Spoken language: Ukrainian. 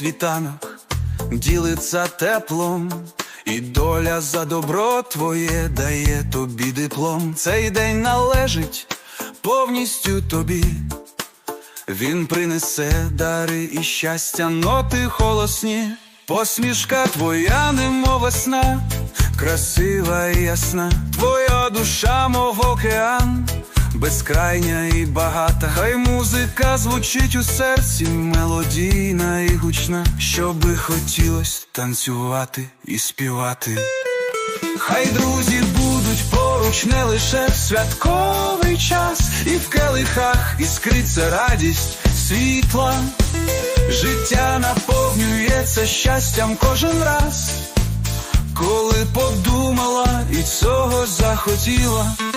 світанок ділиться теплом, і доля за добро твоє дає тобі диплом. Цей день належить повністю тобі. Він принесе дари і щастя, ноти холосні, посмішка твоя, немов весна, красива і ясна, твоя душа, мов океан, безкрайня і багата. Хай музика звучить у серці, мелодійна і гучна, щоби хотілось танцювати і співати. Хай друзі будуть поруч не лише в святковий час, і в келихах іскриться радість світла. Життя наповнюється щастям кожен раз, коли подумала і цього захотіла.